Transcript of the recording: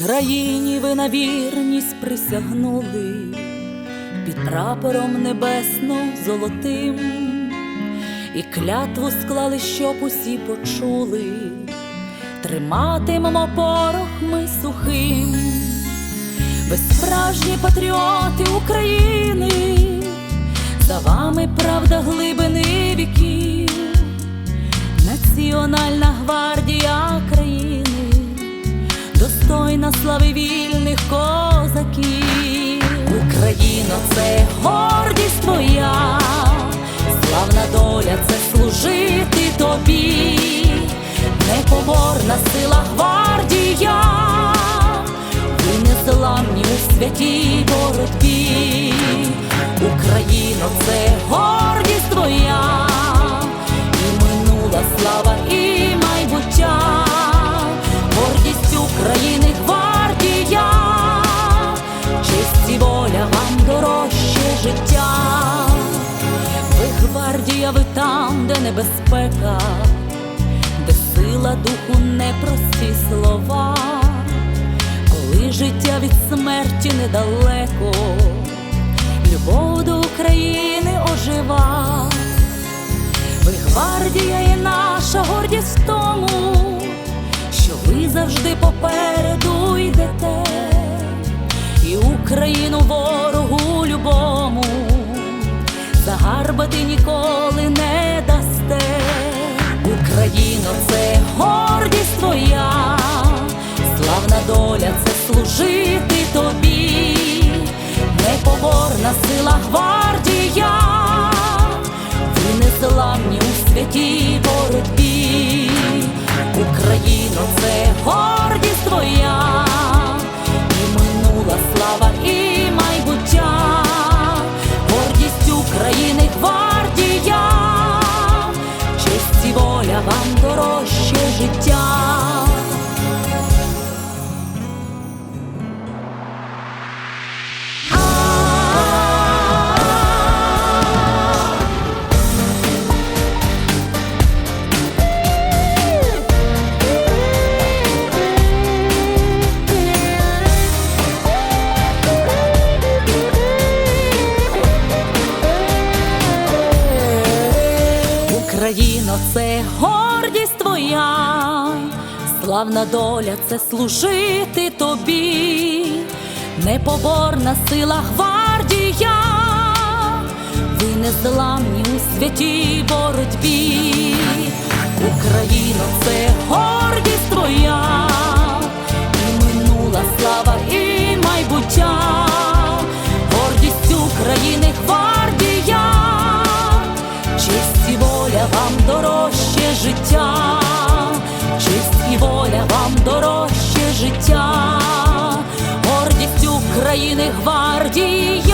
Україні ви на вірність присягнули. Під прапором небесно золотим, і клятву склали, щоб усі почули, триматимемо порох ми сухим, ви справжні патріоти України, за вами правда глибини віків, Національна слави вільних козаків. Україно, це гордість твоя, славна доля це служити тобі, непоборна сила гвардія, ви незламні у святій боротьбі. Україно, це гордість небезпека, де сила духу непрості слова, коли життя від смерті недалеко, любов до України ожива. Ви гвардія і наша гордість в тому, що ви завжди попереду йдете, і Україну ворогу любому загарбати ніколи не непоборна сила гвардія, ви незламні у святій боротьбі. Україно, це гордість твоя, Україно, це гордість твоя, славна доля це служити тобі, непоборна сила гвардія, ви незламні у святій боротьбі. Україно, це гордість життя, честь і воля вам дорожче життя, гордість України гвардії.